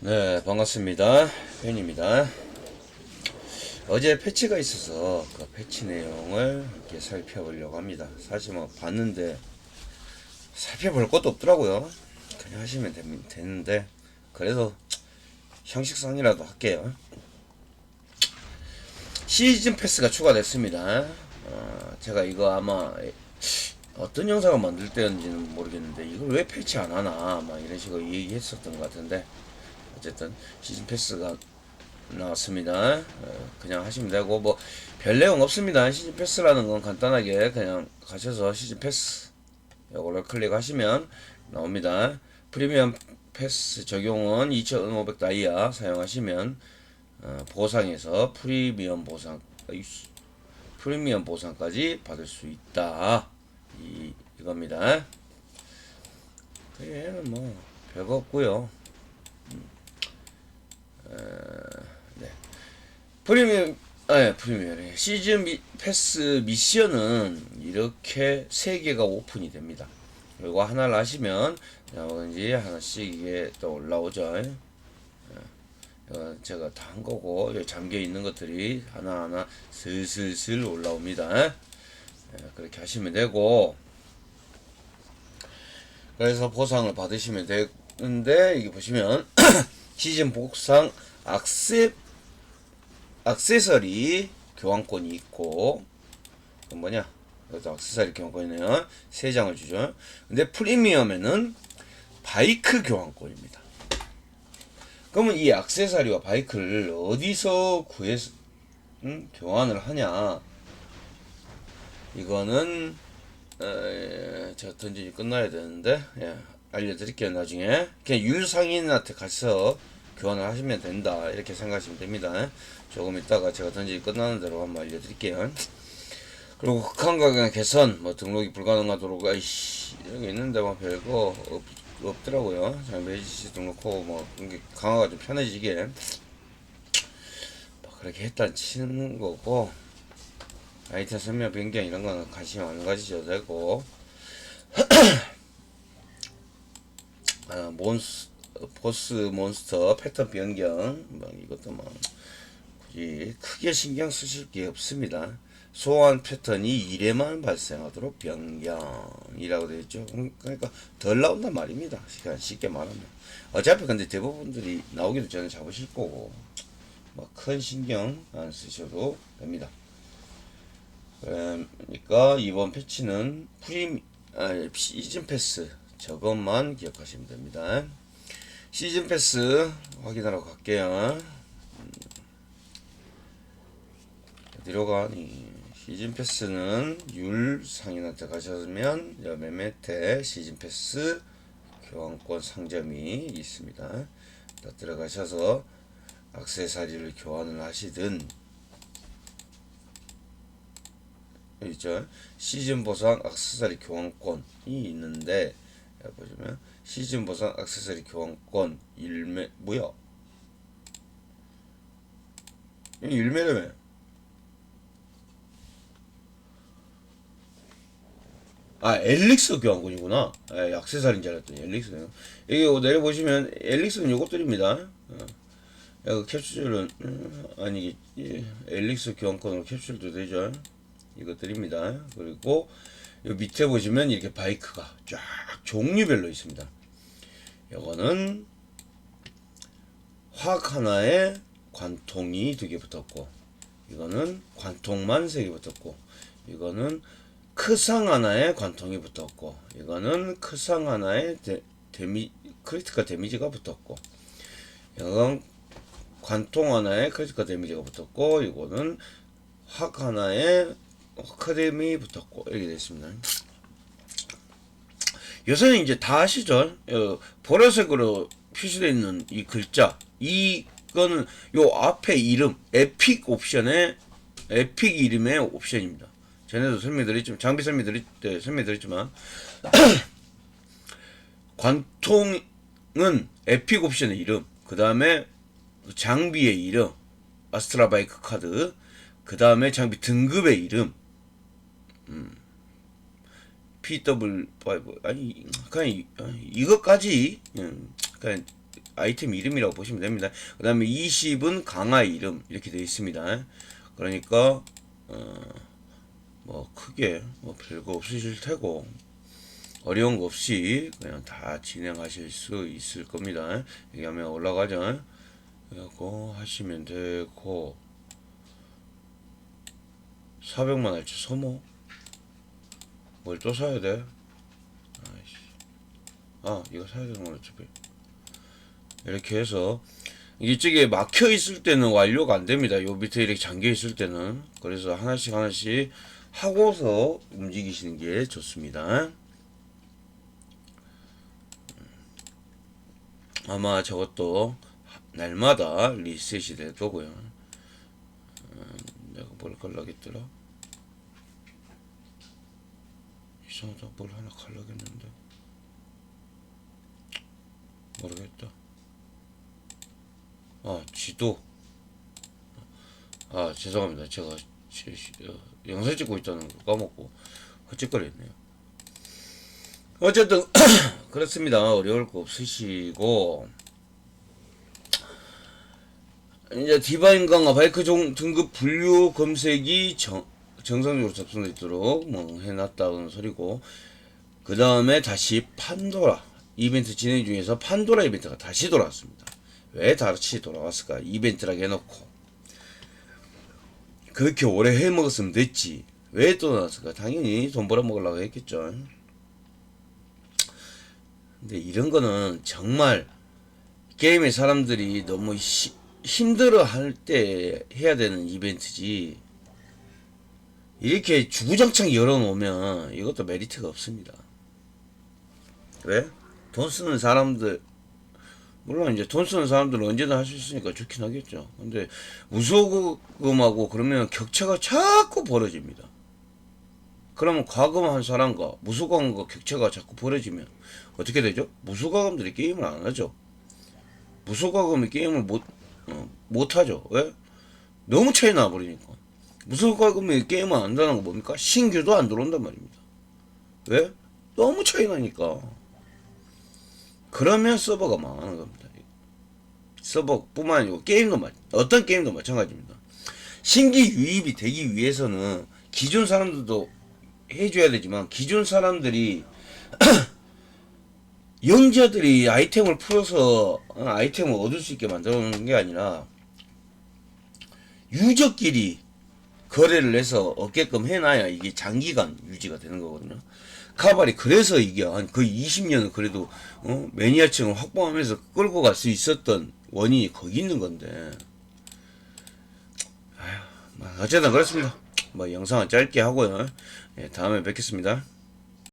네, 반갑습니다. 팬입니다. 어제 패치가 있어서 그 패치 내용을 이렇게 살펴보려고 합니다. 사실 뭐 봤는데 살펴볼 것도 없더라고요. 그냥 하시면 됩- 되는데 그래도 형식상이라도 할게요. 시즌 패스가 추가됐습니다. 어, 제가 이거 아마 어떤 영상을 만들 때였는지는 모르겠는데 이걸 왜 패치 안 하나 막 이런 식으로 얘기했었던 것 같은데 어쨌든 시즌 패스가 나왔습니다. 어, 그냥 하시면 되고 뭐 별 내용 없습니다. 시즌 패스라는 건 간단하게 그냥 가셔서 시즌 패스 이걸로 클릭하시면 나옵니다. 프리미엄 패스 적용은 2,500 다이아 사용하시면 어, 보상에서 프리미엄 보상 아이씨, 프리미엄 보상까지 받을 수 있다. 이 이겁니다. 얘는 뭐 별거 없고요. 프리미엄, 아, 예, 프리미엄. 시즌 미, 패스 미션은 이렇게 세 개가 오픈이 됩니다. 그리고 하나를 하시면, 뭐든지 하나씩 이게 또 올라오죠. 예. 어, 제가 다 한 거고, 잠겨 있는 것들이 하나하나 슬슬슬 올라옵니다. 예, 그렇게 하시면 되고, 그래서 보상을 받으시면 되는데, 이게 보시면, 시즌 복상 악세 악세서리 교환권이 있고 그 뭐냐? 여기도 악세서리 교환권이네요 세 장을 주죠. 근데 프리미엄에는 바이크 교환권입니다. 그러면 이 악세서리와 바이크를 어디서 구해서 음, 교환을 하냐? 이거는 에, 던진이 끝나야 되는데 예, 알려드릴게요 나중에. 그냥 율상인한테 가서 교환을 하시면 된다 이렇게 생각하시면 됩니다. 조금 있다가 제가 던진이 끝나는 대로 한번 알려드릴게요. 그리고 극한 가격 개선 뭐 등록이 불가능하도록 아이씨 게 있는데 뭐 별거 없, 없더라고요. 매지시 등록하고 뭐 강화가 좀 편해지게. 뭐 그렇게 했다 치는 거고 아이템 설명 변경 이런 거는 관심 안 가지셔도 되고. 아, 몬스 보스 몬스터 패턴 변경 뭐 이것도 뭐 굳이 크게 신경 쓰실 게 없습니다. 소환 패턴이 1회만 발생하도록 변경이라고 되어 있죠. 그러니까 덜 나온단 말입니다. 쉽게 말하면 어차피 근데 대부분들이 나오기도 전에 잡으실 거고 뭐 큰 신경 안 쓰셔도 됩니다. 그러니까 이번 패치는 프리 아, 시즌 패스 저것만 기억하시면 됩니다. 시즌 패스 확인하러 갈게요. 음. 어디로 가니? 시즌 패스는 율 상인한테 가셨으면 맨 밑에 시즌 패스 교환권 상점이 있습니다. 다 들어가셔서 악세사리를 교환을 하시든 있죠. 시즌 보상 악세사리 교환권이 있는데 보시면 시즌 보상 액세서리 교환권 1매 뭐야? 이거 1매라며 아 엘릭스 교환권이구나. 아, 액세서리인 줄 알았더니 엘릭스 여기 내려 보시면 엘릭스는 요것들입니다. 어. 캡슐은 음, 아니 예, 엘릭스 교환권으로 캡슐도 되죠. 이것들입니다. 그리고 요 밑에 보시면 이렇게 바이크가 쫙 종류별로 있습니다. 이거는 화학 하나에 관통이 두 개 붙었고, 이거는 관통만 세 개 붙었고, 이거는 크상 하나에 관통이 붙었고, 이거는 크상 하나에 데, 데미 크리티컬 데미지가 붙었고, 이건 관통 하나에 크리티컬 데미지가 붙었고, 이거는 화학 하나에 아카데미 붙었고 이렇게 됐습니다. 요새는 이제 다 아시죠? 어, 보라색으로 표시되어 있는 이 글자 이거는 요 앞에 이름 에픽 옵션의 에픽 이름의 옵션입니다. 전에도 설명드렸지만 장비 설명드릴 때 설명드렸지만 관통은 에픽 옵션의 이름 그 다음에 장비의 이름 아스트라 바이크 카드 그 다음에 장비 등급의 이름 PW5 아니 그냥 이- 어, 이것까지 음, 그냥 아이템 이름이라고 보시면 됩니다. 그 다음에 20은 강화 이름 이렇게 되어 있습니다. 그러니까 어, 뭐 크게 뭐 별거 없으실 테고 어려운 거 없이 그냥 다 진행하실 수 있을 겁니다. 여기 하면 올라가죠. 그래갖고 하시면 되고 400만 할지 소모 뭘 또 사야 돼? 아이씨. 아 이거 사야 되는 건 어차피 이렇게 해서 이쪽에 막혀 있을 때는 완료가 안 됩니다. 요 밑에 이렇게 잠겨 있을 때는 그래서 하나씩 하나씩 하고서 움직이시는 게 좋습니다. 아마 저것도 날마다 리셋이 될 거고요. 음, 내가 뭘 갈라겠더라? 이상하다 뭘 하나 갈라겠는데 모르겠다. 아 지도. 아 죄송합니다. 제가 시- 시- 어, 영상 찍고 있다는 거 까먹고 헛짓거리했네요. 어쨌든 그렇습니다. 어려울 거 없으시고 이제 디바인 강화 바이크 종, 등급 분류 검색이 정, 정상적으로 작성되도록 뭐 해놨다는 소리고 그 다음에 다시 판도라 이벤트 진행 중에서 판도라 이벤트가 다시 돌아왔습니다. 왜 다시 돌아왔을까? 이벤트라고 해놓고 그렇게 오래 해먹었으면 됐지. 왜 또 나왔을까? 당연히 돈 벌어먹으려고 했겠죠. 근데 이런 거는 정말 게임의 사람들이 너무 시- 힘들어 할 때 해야 되는 이벤트지. 이렇게 주구장창 열어놓으면 이것도 메리트가 없습니다. 왜? 돈 쓰는 사람들, 물론 이제 돈 쓰는 사람들은 언제든 할 수 있으니까 좋긴 하겠죠. 근데 무소금하고 그러면 격차가 자꾸 벌어집니다. 그러면 과금한 사람과 무소과금과 격차가 자꾸 벌어지면 어떻게 되죠? 무소과금들이 게임을 안 하죠. 무소과금이 게임을 못, 어, 못 하죠. 왜? 너무 차이 나버리니까. 무소과금이 게임을 안 한다는 거 뭡니까? 신규도 안 들어온단 말입니다. 왜? 너무 차이 나니까. 그러면 서버가 망하는 겁니다. 서버뿐만 아니고 게임도 마, 어떤 게임도 마찬가지입니다. 신규 유입이 되기 위해서는 기존 사람들도 해줘야 되지만 기존 사람들이 영자들이 아이템을 풀어서 어, 아이템을 얻을 수 있게 만들어 놓은 게 아니라 유저끼리 거래를 해서 얻게끔 해놔야 이게 장기간 유지가 되는 거거든요. 카발이 그래서 이게 한 거의 20년을 그래도 어? 매니아층을 확보하면서 끌고 갈 수 있었던 원인이 거기 있는 건데 아휴, 뭐 어쨌든 그렇습니다. 뭐 영상은 짧게 하고요. 예, 다음에 뵙겠습니다.